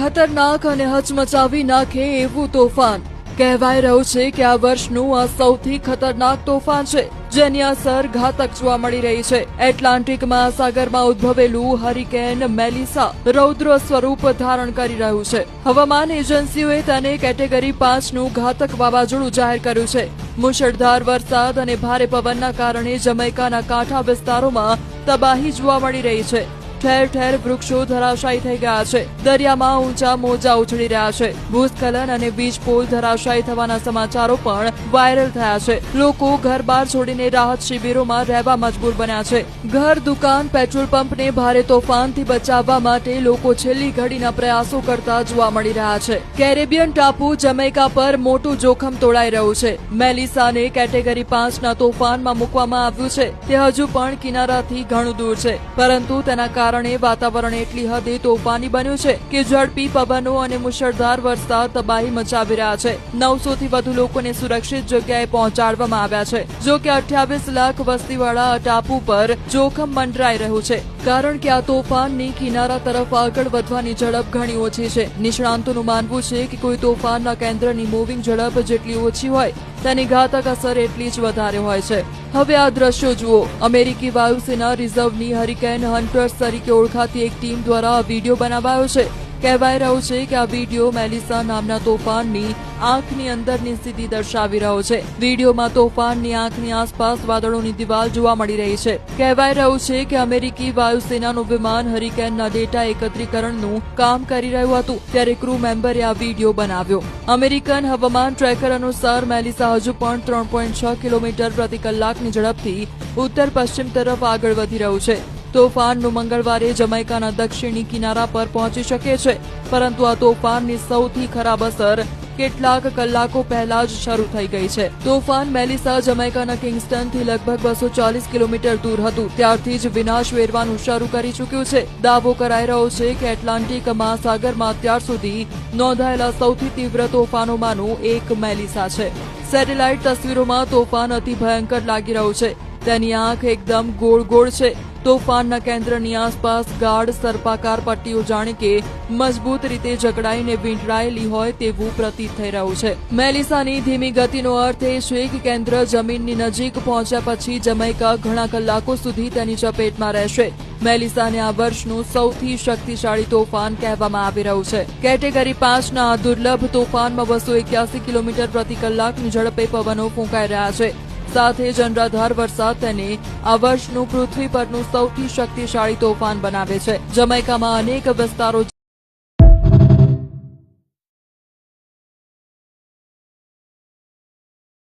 ખતરનાક અને હચમચાવી નાખે એવું તોફાન. કહેવાય રહ્યું છે કે આ વર્ષનું આ સૌથી ખતરનાક તોફાન છે, જેની અસર ઘાતક જોવા મળી રહી છે. એટલાન્ટિક મહાસાગરમાં ઉદ્ભવેલું હરિકેન મેલિસા રૌદ્ર સ્વરૂપ ધારણ કરી રહ્યું છે. હવામાન એજન્સીઓએ તેને કેટેગરી પાંચનું ઘાતક વાવાઝોડું જાહેર કર્યું છે. મુશળધાર વરસાદ અને ભારે પવનના કારણે જમૈકાના કાંઠા વિસ્તારોમાં તબાહી જોવા મળી રહી છે. ઠેર ઠેર વૃક્ષો ધરાશાયી થઈ ગયા છે. દરિયામાં ઊંચા મોજા ઉછળી રહ્યા છે. ભૂસ્ખલન અને વીજ પોલ ધરાશાયી થવાના સમાચારો પણ વાયરલ થયા છે. લોકો ઘર બહાર છોડીને રાહત શિબિરોમાં રહેવા મજબૂર બન્યા છે. ઘર, દુકાન, પેટ્રોલ પંપને ભારે તોફાનથી બચાવવા માટે લોકો છેલ્લી ઘડીના પ્રયાસો કરતા જોવા મળી રહ્યા છે. કેરેબિયન ટાપુ જમૈકા પર મોટું જોખમ તોડાઈ રહ્યું છે. મેલિસાને કેટેગરી પાંચના તોફાનમાં મૂકવામાં આવ્યું છે. તે હજુ પણ કિનારાથી ઘણું દૂર છે. પરંતુ તેના કારણે વાતાવરણ એટલી હદે તોફાની બન્યું છે કે ઝડપી પવનો અને મુશળધાર વરસાદ તબાહી મચાવી રહ્યા છે. નવસો વધુ લોકોને સુરક્ષિત જગ્યાએ પહોંચાડવામાં આવ્યા છે. જો કે અઠ્યાવીસ લાખ વસ્તીવાળા ટાપુ પર જોખમ મંડરાઈ રહ્યું છે. કારણ કે આ તોફાનની કિનારા તરફ આગળ વધવાની ઝડપ ઘણી ઓછી છે. નિષ્ણાંતોનું માનવું છે કે કોઈ તોફાનના કેન્દ્રની મૂવિંગ ઝડપ જેટલી ઓછી હોય, તેની ઘાતક અસર એટલી જ વધારે હોય છે. હવે આ દ્રશ્યો જુઓ. અમેરિકી વાયુસેના રિઝર્વની હરિકેન હન્ટર્સ તરીકે ઓળખાતી એક ટીમ દ્વારા વીડિયો બનાવાયો છે. કહેવાય રહ્યું છે કે આ વીડિયો મેલિસા નામના તોફાનની આંખની અંદરની સ્થિતિ દર્શાવી રહ્યો છે. વિડીયોમાં તોફાનની આંખની આસપાસ વાદળોની દિવાલ જોવા મળી રહી છે. કહેવાય રહ્યું છે કે અમેરિકી વાયુસેનાનું વિમાન હરિકેનના ડેટા એકત્રીકરણનું કામ કરી રહ્યું હતું, ત્યારે ક્રૂ મેમ્બરે આ વીડિયો બનાવ્યો. અમેરિકન હવામાન ટ્રેકર અનુસાર, મેલિસા હજુ પણ ત્રણ પોઈન્ટ છ કિલોમીટર પ્રતિ કલાકની ઝડપથી ઉત્તર પશ્ચિમ તરફ આગળ વધી રહ્યું છે. તોફાનનું મંગળવારે જમૈકાના દક્ષિણી કિનારા પર પહોંચી શકે છે, પરંતુ આ તોફાનની સૌથી ખરાબ અસર કેટલાક કલાકો પહેલા જ શરૂ થઈ ગઈ છે. તોફાન મેલિસા જમૈકાના કિંગસ્ટનથી લગભગ બસો ચાલીસ કિલોમીટર દૂર હતું. ત્યારથી જ વિનાશ વેરવાનું શરૂ કરી ચૂક્યું છે. દાવો કરાઈ રહ્યો છે કે એટલાન્ટિક મહાસાગરમાં અત્યાર સુધી નોંધાયેલા સૌથી તીવ્ર તોફાનોમાંનું એક મેલિસા છે. સેટેલાઇટ તસવીરોમાં તોફાન અતિ ભયંકર લાગી રહ્યું છે. તેની આંખ એકદમ ગોળ ગોળ છે. તોફાનના કેન્દ્રની આસપાસ ગાઢ સર્પાકાર પટ્ટીઓ જાણે કે મજબૂત રીતે જકડાઈને વીંટળાયેલી હોય તેવું પ્રતીત થઈ રહ્યું છે. મેલિસાની ધીમી ગતિનો અર્થ એ છે કે કેન્દ્ર જમીનની નજીક પહોંચ્યા પછી જમૈકા ઘણા કલાકો સુધી તેની ચપેટમાં રહેશે. મેલિસાને આ વર્ષનું સૌથી શક્તિશાળી તોફાન કહેવામાં આવી રહ્યું છે. કેટેગરી પાંચના દુર્લભ તોફાનમાં બસો એક્યાસી કિલોમીટર પ્રતિ કલાકની ઝડપે પવનો ફૂંકાઈ રહ્યા છે. સાથે જ અનરાધાર વરસાદ તેને આ વર્ષનું પૃથ્વી પરનું સૌથી શક્તિશાળી તોફાન બનાવે છે. જમૈકામાં અનેક વિસ્તારો